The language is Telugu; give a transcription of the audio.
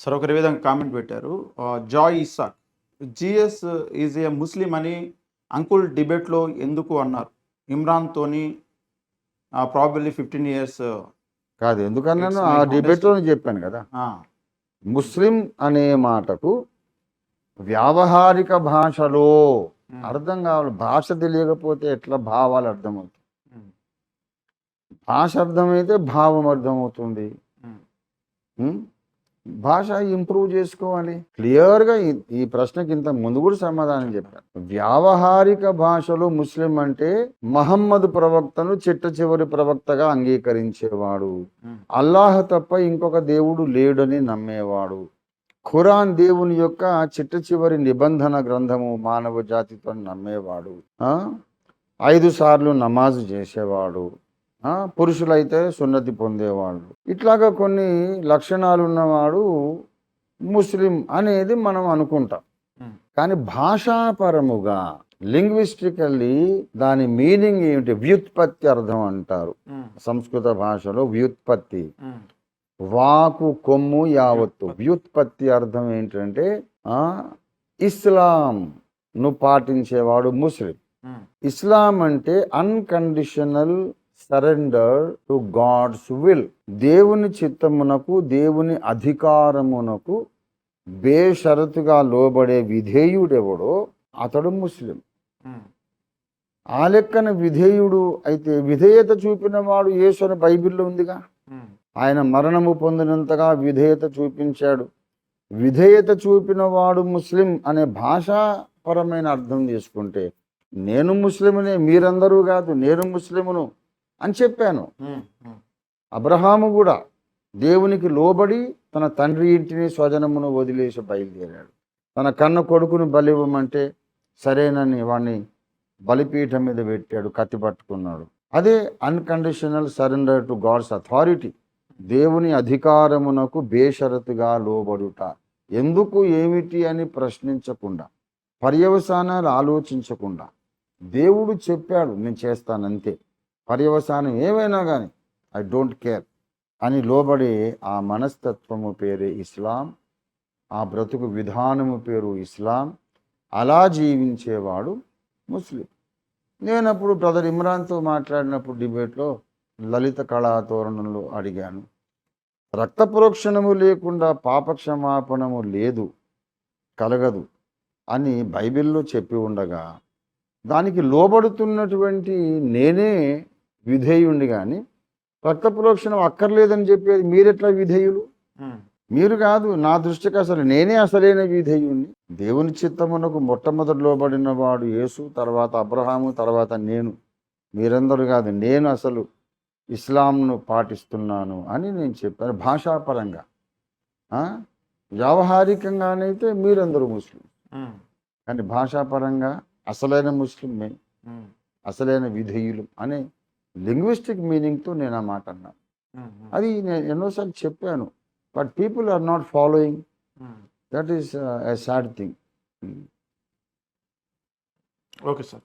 సార్ ఒకరి విధంగా కామెంట్ పెట్టారు. Joy Isaac GS is a Muslim అని అంకుల్ డిబేట్లో ఎందుకు అన్నారు? ఇమ్రాన్ తోని ప్రాబబ్లీ ఫిఫ్టీన్ ఇయర్స్ కాదు ఎందుకన్నాను ఆ డిబేట్లో చెప్పాను కదా. ముస్లిం అనే మాటకు వ్యావహారిక భాషలో అర్థం కావాలి. భాష తెలియకపోతే ఎట్లా భావాలు అర్థమవుతాయి? భాష అర్థమైతే భావం అర్థమవుతుంది? భాష ఇంప్రూవ్ చేసుకోవాలి. క్లియర్గా ఈ- ఈ ప్రశ్నకి ఇంత ముందు కూడా సమాధానం చెప్పాను వ్యావహారిక భాషలో ముస్లిం అంటే మహమ్మద్ ప్రవక్తను చిట్ట చివరి ప్రవక్తగా అంగీకరించేవాడు. అల్లాహ్ తప్ప ఇంకొక దేవుడు లేడని నమ్మేవాడు. ఖురాన్ దేవుని యొక్క చిట్ట చివరి నిబంధన గ్రంథము మానవ జాతితో నమ్మేవాడు? ఐదు సార్లు నమాజు చేసేవాడు? పురుషులైతే సున్నతి పొందేవాళ్ళు. ఇట్లాగా కొన్ని లక్షణాలు ఉన్నవాడు ముస్లిం అనేది మనం అనుకుంటాం. కానీ భాషాపరముగా లింగ్విస్టికల్లీ దాని మీనింగ్ ఏమిటి? వ్యుత్పత్తి అర్థం అంటారు. సంస్కృత భాషలో వ్యుత్పత్తి. వాకు కొమ్ము యావత్తు. వ్యుత్పత్తి. అర్థం ఏంటంటే ఇస్లాం ను పాటించేవాడు ముస్లిం. ఇస్లాం అంటే unconditional surrender to God's will. దేవుని చిత్తమునకు దేవుని అధికారమునకు బేషరతుగా లోబడే విధేయుడెవడో అతడు ముస్లిం. ఆ లెక్కన విధేయుడు అయితే విధేయత చూపిన వాడు యేసు అని బైబిల్లో ఉందిగా? ఆయన మరణము పొందినంతగా విధేయత చూపించాడు. విధేయత చూపిన వాడు ముస్లిం అనే భాషాపరమైన అర్థం తీసుకుంటే నేను ముస్లిమునే మీరందరూ కాదు నేను ముస్లిమును. అని చెప్పాను. అబ్రహాము కూడా దేవునికి లోబడి తన తండ్రి ఇంటిని స్వజనమును వదిలేసి బయలుదేరాడు. తన కన్న కొడుకును బలివ్వమంటే సరేనని వాడిని బలిపీఠం మీద పెట్టాడు కత్తి పట్టుకున్నాడు. అదే unconditional surrender to God's authority దేవుని అధికారమునకు బేషరతుగా లోబడుట. ఎందుకు ఏమిటి అని ప్రశ్నించకుండా పర్యవసానాలు ఆలోచించకుండా దేవుడు చెప్పాడు నేను చేస్తానంతే. పర్యవసానం ఏమైనా కానీ ఐ డోంట్ కేర్ అని లోబడే ఆ మనస్తత్వము పేరే ఇస్లాం ఆ బ్రతుకు విధానము పేరు ఇస్లాం అలా జీవించేవాడు ముస్లిం. నేను అప్పుడు బ్రదర్ ఇమ్రాన్తో మాట్లాడినప్పుడు డిబేట్లో లలిత కళాతోరణంలో అడిగాను రక్త ప్రోక్షణము లేకుండా పాపక్షమాపణము లేదు కలగదు అని బైబిల్లో చెప్పి ఉండగా దానికి లోబడుతున్నటువంటి నేనే విధేయుణ్ణి కానీ ప్రోక్షణం అక్కర్లేదని చెప్పేది మీరెట్లా విధేయులు? మీరు కాదు నా దృష్టికి అసలు నేనే అసలైన విధేయుణ్ణి. దేవుని చిత్తమునకు మొట్టమొదటి లోబడిన వాడు యేసు తర్వాత అబ్రహాము తర్వాత నేను. మీరందరూ కాదు నేను అసలు ఇస్లాంను పాటిస్తున్నాను అని నేను చెప్పాను భాషాపరంగా? వ్యావహారికంగానైతే మీరందరూ ముస్లిం. కానీ భాషాపరంగా అసలైన ముస్లిం మే అసలైన విధేయులు అనే లింగ్విస్టిక్ మీనింగ్తో నేను ఆ మాట అన్నాను అది నేను ఎన్నోసార్లు చెప్పాను. But people are not following. That is a sad thing. Okay sir.